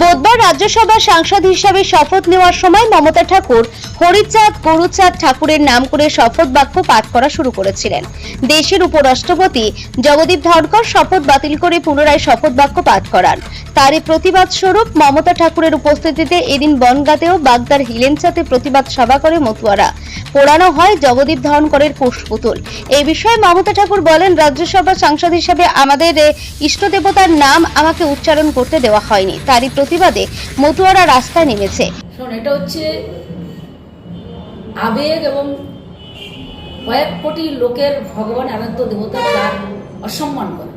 বুধবার রাজ্যসভা সাংসদ হিসাবে শপথ নেওয়ার সময় মমতা ঠাকুর হরিচাঁদ, গরুচাঁদ ঠাকুরের নাম করে শপথ বাক্য পাঠ করা শুরু করেছিলেন। দেশের উপরাষ্ট্রপতি জগদীপ ধনকর শপথ বাতিল করে পুনরায় শপথ বাক্য পাঠ করান। তারই প্রতিবাদ স্বরূপ মমতা ঠাকুরের উপস্থিতিতে এদিন বনগাঁতেও বাগদার হিলেনচাতে প্রতিবাদ সভা করে মতুয়ারা। পোড়ানো হয় জগদীপ ধনকরের কুশপুতুল এই বিষয়ে মমতা ঠাকুর বলেন রাজ্যসভা সাংসদ হিসেবে আমাদের এ, ইষ্টদেবতার নাম আমাকে উচ্চারণ করতে দেওয়া হয়নি। তারই প্রতিবাদে মতুয়ারা রাস্তায় নেমেছে। এটা হচ্ছে আবেগ এবং কয়েক কোটি লোকের ভগবান আরাধ্য দেবতা অসম্মান করে।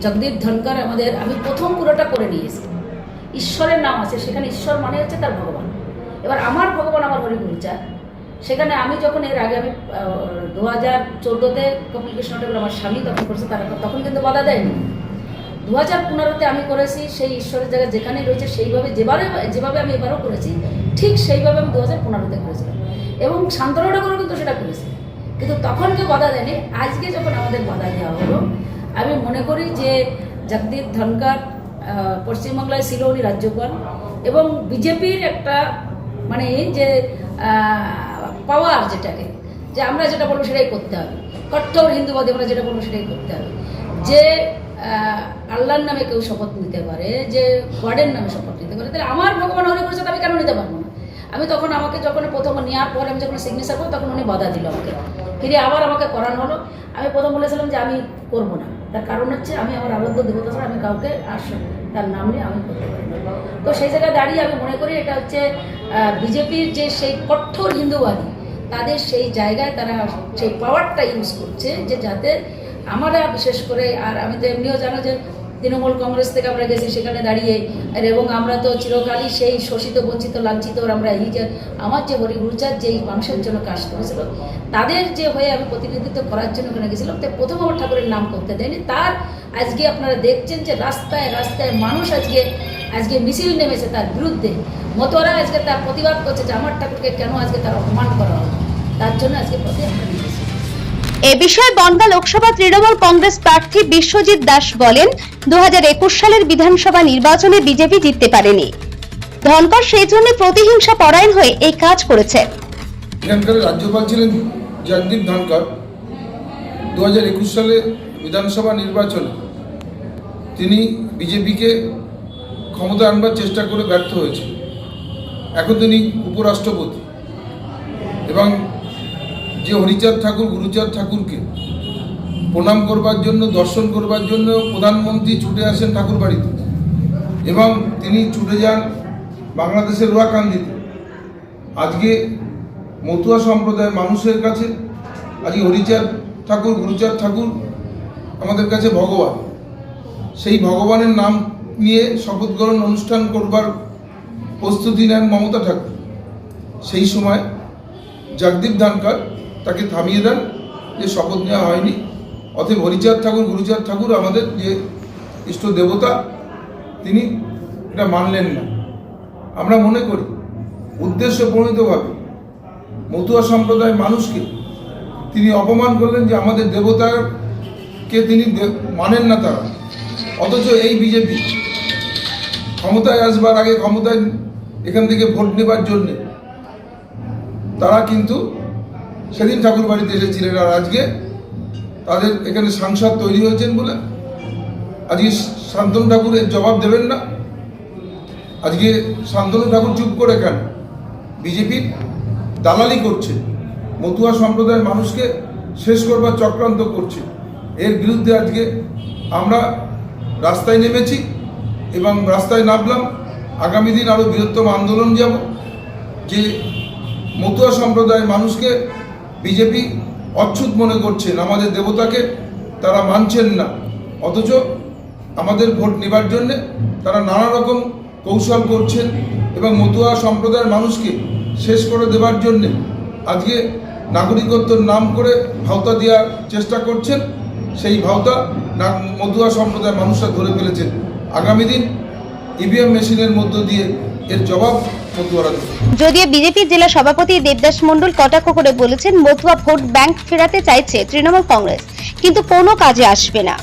জগদীপ ধনকর আমাদের আমি প্রথম পুরোটা করে নিয়েছি। ঈশ্বরের নাম আছে সেখানে ঈশ্বর মানে হচ্ছে তার ভগবান। এবার আমার ভগবান আমার হরিগুরুচার সেখানে আমি যখন এর আগে আমি দু হাজার চোদ্দোতে কপিল কৃষ্ণ আমার স্বামী তখন করেছে, তারা তখন কিন্তু বাধা দেয়নি। দু হাজার পনেরোতে আমি করেছি, সেই ঈশ্বরের জায়গায় যেখানে রয়েছে, সেইভাবে যেভাবে যেভাবে আমি এবারও করেছি, ঠিক সেইভাবে আমি দু হাজার পনেরোতে করেছিলাম। এবং শান্তনু ঠাকুরও কিন্তু সেটা করেছি। কিন্তু তখন কেউ বাধা দেয়নি। আজকে যখন আমাদের বাধা দেওয়া হলো, আমি মনে করি যে জগদীপ ধনকর পশ্চিমবাংলায় ছিল উনি রাজ্যপাল এবং বিজেপির একটা মানে যে পাওয়ার যেটাকে, যে আমরা যেটা বলব সেটাই করতে হবে। কট্টর হিন্দুবাদী আমরা যেটা বলব সেটাই করতে হবে। যে আল্লাহর নামে কেউ শপথ নিতে পারে, যে গডের নামে শপথ নিতে পারে, তাহলে আমার ভগবান হরি করেছে আমি কেন নিতে পারব না? আমি তখন আমাকে যখন প্রথম নেওয়ার পর আমি যখন সিগনেচার করব তখন উনি বাধা দিল আমাকে। ফিরে আবার আমাকে করানো হলো। আমি প্রথম বলেছিলাম যে আমি করব না। তার কারণ হচ্ছে আমি আমার আবদ্ধ দেবতা ছাড়া আমি কাউকে আর তার নাম নিয়ে আমি করতে পারি তো সেই জায়গায় দাঁড়িয়ে আমি মনে করি এটা হচ্ছে বিজেপির যে সেই কঠোর হিন্দুবাদী তাদের সেই জায়গায় তারা সেই পাওয়ারটা ইউজ করছে যে যাতে আমরা বিশেষ করে, আর আমি তো এমনিও জানো যে তৃণমূল কংগ্রেস থেকে আমরা গেছি সেখানে দাঁড়িয়ে, আর এবং আমরা তো চিরকালই সেই শোষিত, বঞ্চিত, লাঞ্ছিত আমরা এই যে আমার যে হরিগুরুচার যেই মানুষের জন্য কাজ করেছিল, তাদের যে হয়ে আমি প্রতিনিধিত্ব করার জন্য ওখানে গেছিলাম তো প্রথম আমার ঠাকুরের নাম করতে দেয়নি। তার আজকে আপনারা দেখছেন যে রাস্তায় রাস্তায় মানুষ আজকে আজকে মিছিল নেমেছে তার বিরুদ্ধে। মতোয়ারা আজকে তার প্রতিবাদ করছে যে আমার ঠাকুরকে কেন আজকে তার অপমান করা হলো? তার জন্য আজকে আমরা নেমেছি এ বিষয়ে বনগা লোকসভা তৃণমূল কংগ্রেস প্রার্থী বিশ্বজিৎ দাস বলেন দু সালের বিধানসভা নির্বাচনে বিজেপি জিততে পারেনি। ধনকর সেই জন্য প্রতিহিংসা পরায়ণ হয়ে এই কাজ করেছে। এখানকার রাজ্যপাল ছিলেন জগদীপ ধনকর। দু একুশ সালে বিধানসভা নির্বাচনে তিনি বিজেপিকে ক্ষমতা আনবার চেষ্টা করে ব্যর্থ হয়েছে এখন তিনি উপরাষ্ট্রপতি। এবং যে হরিচাঁদ ঠাকুর, গুরুচাঁদ ঠাকুরকে প্রণাম করবার জন্য, দর্শন করবার জন্য প্রধানমন্ত্রী ছুটে আসেন ঠাকুর বাড়িতে। এবং তিনি ছুটে যান বাংলাদেশের রোয়াকান্দিতে। আজকে মতুয়া সম্প্রদায়ের মানুষের কাছে আজকে হরিচাঁদ ঠাকুর, গুরুচাঁদ ঠাকুর আমাদের কাছে ভগবান। সেই ভগবানের নাম নিয়ে শপথ গ্রহণ অনুষ্ঠান করবার প্রস্তুতি নেন মমতা ঠাকুর। সেই সময় জগদীপ ধানকর তাকে থামিয়ে দেন। যে শপথ নেওয়া হয়নি। অতএব হরিচাঁদ ঠাকুর, গুরুচাঁদ ঠাকুর আমাদের যে ইষ্ট দেবতা, তিনি এটা মানলেন না। আমরা মনে করি উদ্দেশ্য প্রণীতভাবে মতুয়া সম্প্রদায়ের মানুষকে তিনি অপমান করলেন যে আমাদের দেবতাকে তিনি মানেন না তারা। অথচ এই বিজেপি ক্ষমতায় আসবার আগে ক্ষমতায় এখান থেকে ভোট নেবার জন্যে তারা কিন্তু সেদিন ঠাকুর বাড়িতে এসেছিলেন আর আজকে তাদের এখানে সাংসদ তৈরি হয়েছেন বলে। আজকে শান্তনু ঠাকুর এর জবাব দেবেন না। আজকে শান্তনু ঠাকুর চুপ করে কেন? বিজেপির দালালি করছে, মতুয়া সম্প্রদায়ের মানুষকে শেষ করবার চক্রান্ত করছে। এর বিরুদ্ধে আজকে আমরা রাস্তায় নেমেছি এবং রাস্তায় নামলাম। আগামী দিন আরও বৃহত্তম আন্দোলন যাব। যে মতুয়া সম্প্রদায়ের মানুষকে বিজেপি অচ্ছুত মনে করছেন আমাদের দেবতাকে তারা মানছেন না। অথচ আমাদের ভোট নেবার জন্যে তারা নানা রকম কৌশল করছেন এবং মতুয়া সম্প্রদায়ের মানুষকে শেষ করে দেবার জন্যে আজকে নাগরিকত্বর নাম করে ভাওতা দেওয়ার চেষ্টা করছেন। সেই ভাওতা মতুয়া সম্প্রদায়ের মানুষরা ধরে ফেলেছেন। আগামী দিন ইভিএম মেশিনের মধ্য দিয়ে যদিও বিজেপির জেলা সভাপতি দেবদাস মন্ডল কটাক্ষ করে বলেছেন, মতুয়া ভোট ব্যাংক ফেরাতে চাইছে তৃণমূল কংগ্রেস, কিন্তু কোনো কাজে আসবে না।